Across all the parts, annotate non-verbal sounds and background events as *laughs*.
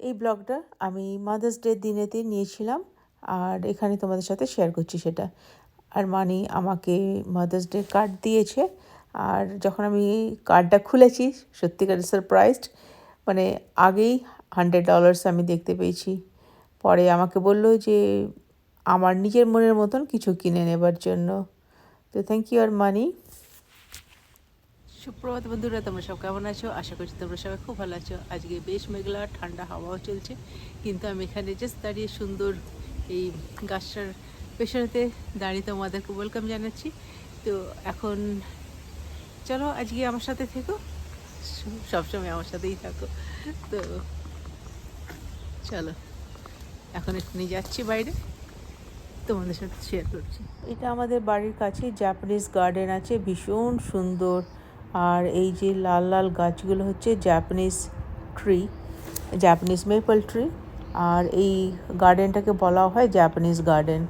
এই ব্লগটা আমি মাদার্স ডে দিনেতে নিয়েছিলাম আর এখানে তোমাদের সাথে শেয়ার করছি সেটা। আর মানি আমাকে মাদার্স ডে কার্ড দিয়েছে আর যখন আমি কার্ডটা খুলেছি সত্যিকার সারপ্রাইজড মানে আগেই হান্ড্রেড ডলার্স আমি দেখতে পেয়েছি। পরে আমাকে বলল যে, আমার নিজের মনের মতন কিছু কিনে নেবার জন্য। তো থ্যাংক ইউ আর মানি। সুপ্রভাত বন্ধুরা, তোমরা সব কেমন আছো? আশা করছি তোমরা সবাই খুব ভালো আছো। আজকে বেশ মেঘলা ঠান্ডা হাওয়াও চলছে, কিন্তু আমি এখানে জাস্ট দাঁড়িয়ে সুন্দর এই গাছটার পেছনেতে দাঁড়িয়ে তোমাদেরকে ওয়েলকাম জানাচ্ছি। তো এখন চলো আজকে আমার সাথে থেকো, সবসময় আমার সাথেই থাকো। তো চলো, এখন একটু নিয়ে যাচ্ছি বাইরে, তোমাদের সাথে শেয়ার করছি। এটা আমাদের বাড়ির কাছে জাপানিজ গার্ডেন আছে, ভীষণ সুন্দর। আর এই যে লাল লাল গাছগুলো হচ্ছে Japanese tree Japanese maple tree আর এই গার্ডেনটাকে বলা হয় জাপানিজ গার্ডেন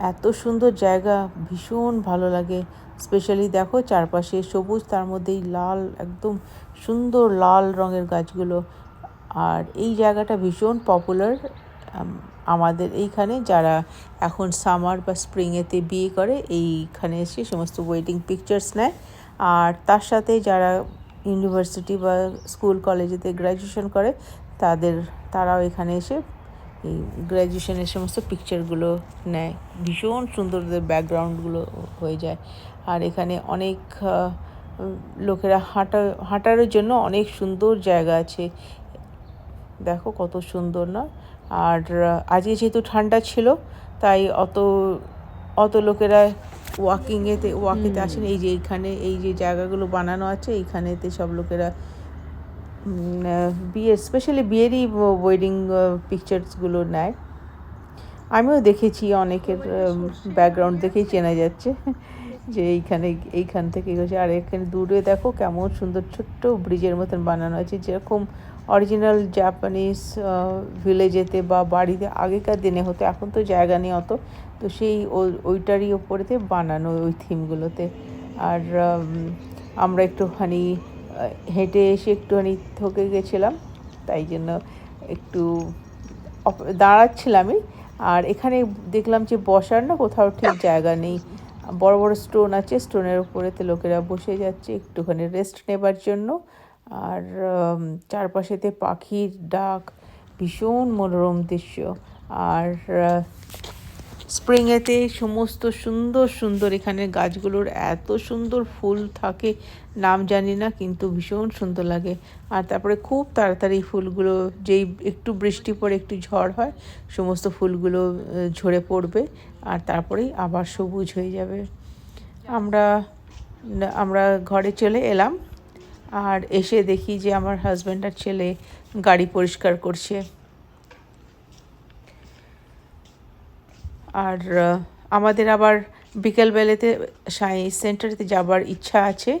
এত সুন্দর জায়গা, ভীষণ ভালো লাগে। স্পেশালি দেখো চারপাশে সবুজ, তার মধ্যেই লাল, একদম সুন্দর লাল রঙের গাছগুলো। আর এই জায়গাটা ভীষণ পপুলার আমাদের এইখানে যারা এখন সামার বা স্প্রিংয়েতে বিয়ে করে, এইখানে এসে সমস্ত ওয়েডিং পিকচার্স নেয়। আর তার সাথে যারা ইউনিভার্সিটি বা স্কুল কলেজেতে গ্র্যাজুয়েশন করে, তাদের, তারাও এখানে এসে এই গ্র্যাজুয়েশনের সমস্ত পিকচারগুলো নেয়। ভীষণ সুন্দর ব্যাকগ্রাউন্ডগুলো হয়ে যায়। আর এখানে অনেক লোকেরা হাঁটা হাঁটার জন্য অনেক সুন্দর জায়গা আছে। দেখো কত সুন্দর না? আর আজকে যেহেতু ঠান্ডা ছিল তাই অত অত লোকেরা ওয়াকিংয়েতে ওয়াকিতে আসেন। এই যে এইখানে এই যে জায়গাগুলো বানানো আছে এইখানেতে সব লোকেরা বিয়ের স্পেশালি বিয়েরই ওয়েডিং পিকচার্সগুলো নেয়। আমিও দেখেছি অনেকের ব্যাকগ্রাউন্ড দেখেই চেনা যাচ্ছে *laughs* যে এইখানে এইখান থেকে গেছে আর এখানে দূরে দেখো কেমন সুন্দর ছোট্ট ব্রিজের মতন বানানো আছে। যেরকম অরিজিনাল জাপানিজ ভিলেজেতে বা বাড়িতে আগেকার দিনে হতো, এখন তো জায়গা নেই অত। তো সেই ওইটারই ওপরেতে বানানো ওই থিমগুলোতে। আর আমরা একটুখানি হেঁটে এসে একটুখানি থকে গেছিলাম, তাই জন্য একটু দাঁড়াচ্ছিলামই। আর এখানে দেখলাম যে বসার না কোথাও ঠিক জায়গা নেই। বড় বড় স্টোন আছে, স্টোনের উপরেতে লোকেরা বসে যাচ্ছে, একটুখানি রেস্ট নেবার জন্য। আর চারপাশেতে পাখির ডাক, ভীষণ মনোরম দৃশ্য। আর স্প্রিংয়েতে সমস্ত সুন্দর সুন্দর এখানে গাছগুলোর এত সুন্দর ফুল থাকে, নাম জানি না, কিন্তু ভীষণ সুন্দর লাগে। আর তারপরে খুব তাড়াতাড়ি ফুলগুলো, যেই একটু বৃষ্টি পড়ে, একটু ঝড় হয়, সমস্ত ফুলগুলো ঝরে পড়বে, আর তারপরেই আবার সবুজ হয়ে যাবে। আমরা আমরা ঘরে চলে এলাম। আর এসে দেখি যে আমার হাজব্যান্ড আর ছেলে গাড়ি পরিষ্কার করছে। আর আমাদের আবার বিকেলবেলাতে সায়েন্স সেন্টারেতে যাবার ইচ্ছা আছে।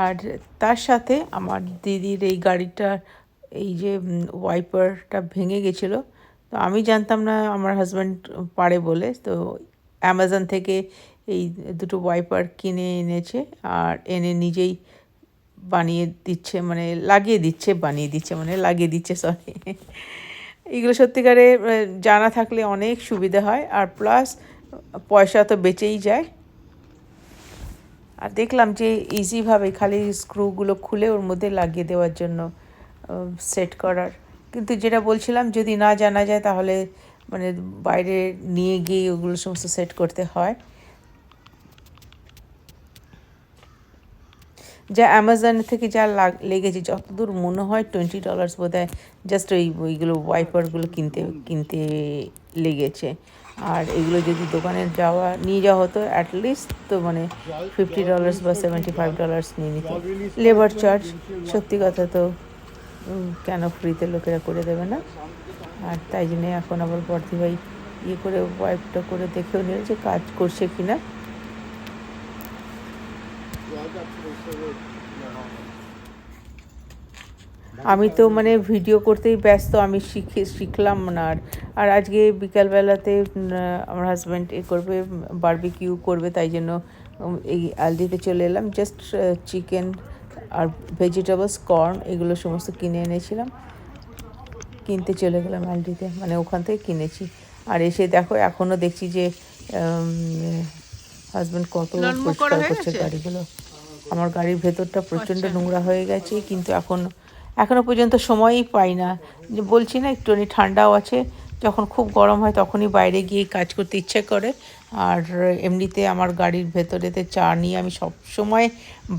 আর তার সাথে আমার দিদির এই গাড়িটার এই যে ওয়াইপারটা ভেঙে গেছিল। তো আমি জানতাম না আমার হাজব্যান্ড পারে বলে। তো অ্যামাজন থেকে এই দুটো ওয়াইপার কিনে এনেছে আর এনে নিজেই বানিয়ে দিচ্ছে মানে লাগিয়ে দিচ্ছে, বানিয়ে দিচ্ছে মানে লাগিয়ে দিচ্ছে সরি এগুলো সত্যিকারে জানা থাকলে অনেক সুবিধা হয় আর প্লাস পয়সা তো বেঁচেই যায়। আর দেখলাম যে ইজিভাবে খালি স্ক্রুগুলো খুলে ওর মধ্যে লাগিয়ে দেওয়ার জন্য সেট করার। কিন্তু যেটা বলছিলাম, যদি না জানা যায় তাহলে মানে বাইরে নিয়ে গিয়ে ওগুলো সমস্ত সেট করতে হয়। যা অ্যামাজন থেকে যা লেগেছে, যতদূর মনে হয় টোয়েন্টি ডলার্স বোধ হয় জাস্ট ওই ওইগুলো ওয়াইপারগুলো কিনতে কিনতে লেগেছে। আর এগুলো যদি দোকানে যাওয়া, নিয়ে যাওয়া হতো অ্যাটলিস্ট তো মানে ফিফটি ডলার্স বা সেভেন্টি ফাইভ ডলার্স নিয়ে নিত। লেবার চার্জ সত্যি কথা তো কেন ফ্রিতে লোকেরা করে দেবে না? আর তাই জন্যে এখন আবার বর্দি ভাই ইয়ে করে ওয়াইপটা করে দেখেও যে কাজ করছে কিনা। আমি তো মানে ভিডিও করতেই ব্যস্ত আমি শিখে শিখলাম না আর। আর আজকে বিকালবেলাতে আমার হাজব্যান্ড এ করবে বারবিকিউ করবে তাই জন্য এই আলদিতে চলে এলাম। জাস্ট চিকেন আর ভেজিটেবলস কর্ন এগুলো সমস্ত কিনে এনেছিলাম। কিনতে চলে গেলাম আলডিতে মানে ওখান থেকে কিনেছি। আর এসে দেখো এখনও দেখছি যে হাজব্যান্ড কত পরিষ্কার করছে গাড়িগুলো। আমার গাড়ির ভেতরটা প্রচণ্ড আচ্ছা। নোংরা হয়ে গেছে কিন্তু এখন এখনও পর্যন্ত সময়ই পাই না। যে বলছি না একটুখানি ঠান্ডাও আছে যখন খুব গরম হয় তখনই বাইরে গিয়ে কাজ করতে ইচ্ছে করে। আর এমনিতে আমার গাড়ির ভেতরেতে চা নিয়ে আমি সব সময়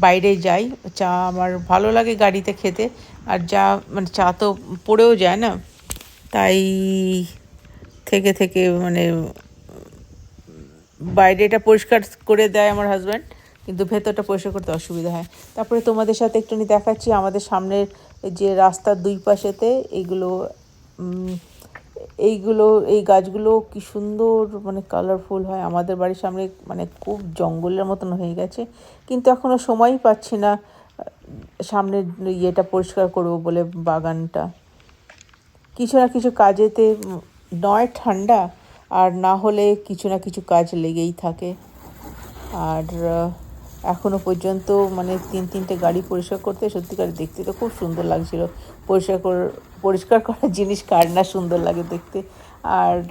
বাইরে যাই। চা আমার ভালো লাগে গাড়িতে খেতে আর যা মানে চা তো পড়েও যায় না। তাই থেকে থেকে মানে বাইরেটা পরিষ্কার করে দেয় আমার হাজব্যান্ড কিন্তু ভেতরটা পরিষ্কার করতে অসুবিধা হয়। তারপরে তোমাদের সাথে একটুখানি দেখাচ্ছি, আমাদের সামনের যে রাস্তার দুই পাশেতে এইগুলো এইগুলো, এই গাছগুলো কি সুন্দর মানে কালারফুল হয়। আমাদের বাড়ির সামনে মানে খুব জঙ্গলের মতন হয়ে গেছে। কিন্তু এখনও সময়ই পাচ্ছি না, সামনের ইয়েটা পরিষ্কার করব বলে বাগানটা। কিছু না কিছু কাজেতে, নয় ঠান্ডা, আর না হলে কিছু না কিছু কাজ লেগেই থাকে। আর আহ, এখনও পর্যন্ত মানে তিন তিনটে গাড়ি পরিষ্কার করতে সত্যিকার দেখতে তো খুব সুন্দর লাগছিল। পরিষ্কার কর- পরিষ্কার করা জিনিস কার না সুন্দর লাগে দেখতে। আর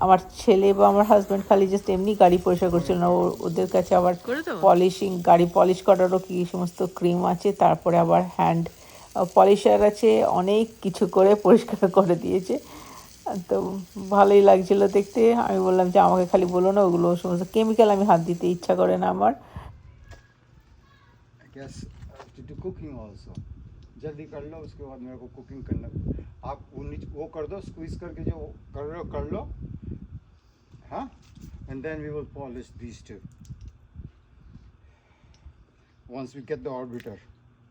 আমার ছেলে বা আমার হাজব্যান্ড খালি জাস্ট এমনি গাড়ি পরিষ্কার করছিল না। ওদের কাছে আবার পলিশিং গাড়ি পলিশ করারও কি সমস্ত ক্রিম আছে। তারপরে আবার হ্যান্ড পলিশার আছে। অনেক কিছু করে পরিষ্কার করে দিয়েছে। তো ভালোই লাগছিল দেখতে। আমি বললাম যে আমাকে খালি বলো না ওগুলো সমস্ত কেমিক্যাল আমি হাত দিতে ইচ্ছা করে না আমার। Gas to do cooking also जल्दी कर लो उसके बाद मेरे को कुकिंग करना। आप वो नीचे वो कर दो स्क्वीज करके जो कर रहे हो कर लो। हाँ? And then we will polish this too once we get the orbiter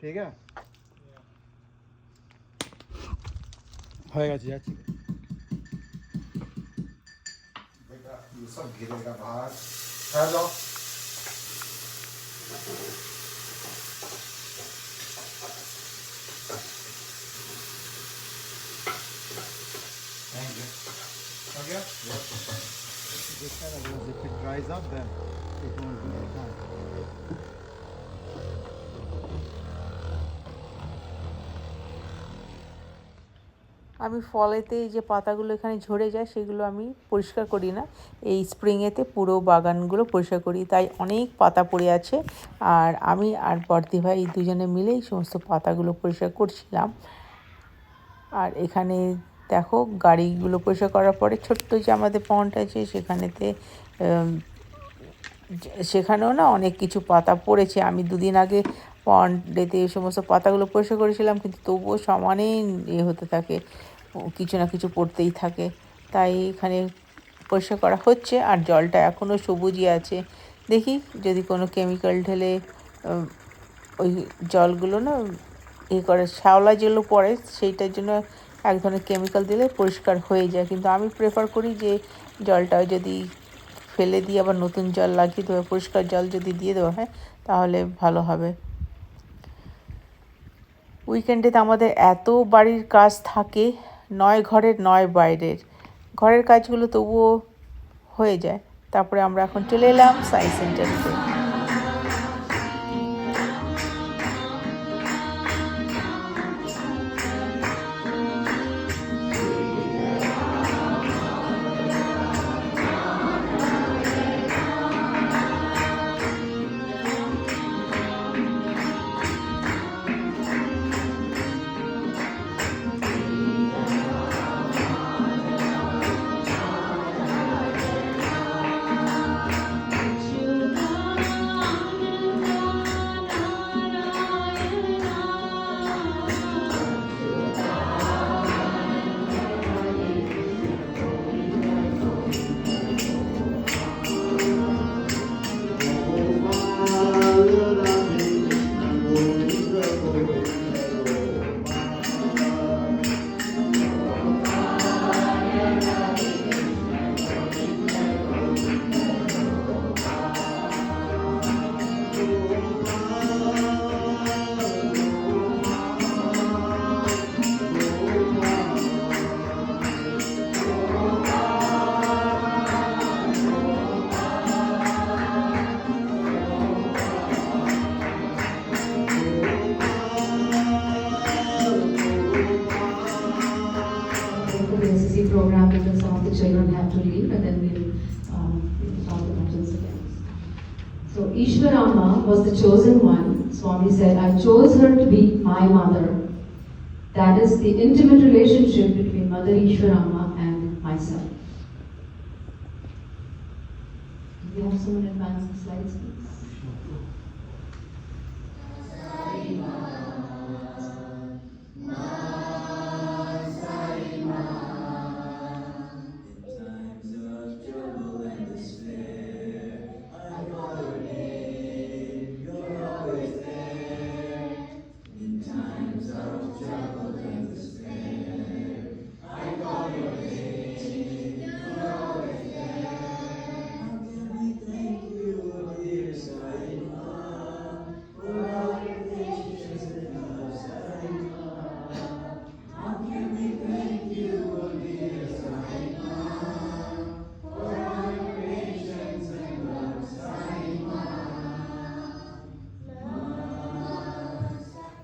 ठीक है? होएगा जी अच्छी बेटा ये सब गिरेगा बाहर। Hello. Dries up, then. It won't be. আমি ফলেতে যে পাতাগুলো এখানে ঝরে যায় সেগুলো আমি পরিষ্কার করি না। এই স্প্রিংয়েতে পুরো বাগানগুলো পরিষ্কার করি। তাই অনেক পাতা পড়ে আছে। আর আমি আর বর্দি ভাই এই দুজনে মিলেই সমস্ত পাতাগুলো পরিষ্কার করছিলাম। আর এখানে দেখো, গাড়িগুলো পরিষ্কার করার পরে ছোট্ট যে আমাদের পন্ড আছে, সেখানেতে সেখানেও না অনেক কিছু পাতা পড়েছে। আমি দুদিন আগে পন্ডেতে এই সমস্ত পাতাগুলো পরিষ্কার করেছিলাম, কিন্তু তবুও সমানেই ইয়ে হতে থাকে, কিছু না কিছু পড়তেই থাকে। তাই এখানে পরিষ্কার করা হচ্ছে, আর জলটা এখনও সবুজই আছে। দেখি যদি কোনো কেমিক্যাল ঢেলে ওই জলগুলো না এ করে, শ্যাওলা যেগুলো পড়ে, সেইটার জন্য এক ধরনের কেমিক্যাল দিলে পরিষ্কার হয়ে যায়। কিন্তু আমি প্রেফার করি যে জলটা যদি ফেলে দিয়ে আবার নতুন জল লাগিয়ে দেওয়া পরিষ্কার জল যদি দিয়ে দেওয়া হয়, তাহলে ভালো হবে। উইকেন্ডেতে আমাদের এত বাড়ির কাজ থাকে, নয় ঘরের, নয় বাইরের। ঘরের কাজগুলো তবুও হয়ে যায়। তারপরে আমরা এখন চলে এলাম science SSC program because some of the children have to leave and then we'll talk about this again. So Ishwarama was the chosen one. Swami said, I chose her to be my mother. That is the intimate relationship between Mother Ishwarama and myself. Do we have someone advance the slides?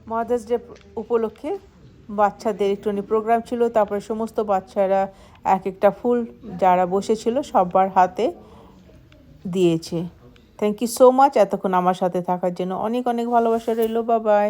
Mother's day উপলক্ষে বাচ্চাদের একটুখানি programme ছিল। তারপরে সমস্ত বাচ্চারা এক একটা ফুল যারা বসেছিল সবার হাতে দিয়েছে। থ্যাংক ইউ সো মাচ এতক্ষণ আমার সাথে থাকার জন্য অনেক অনেক ভালোবাসা রইল। বাবাই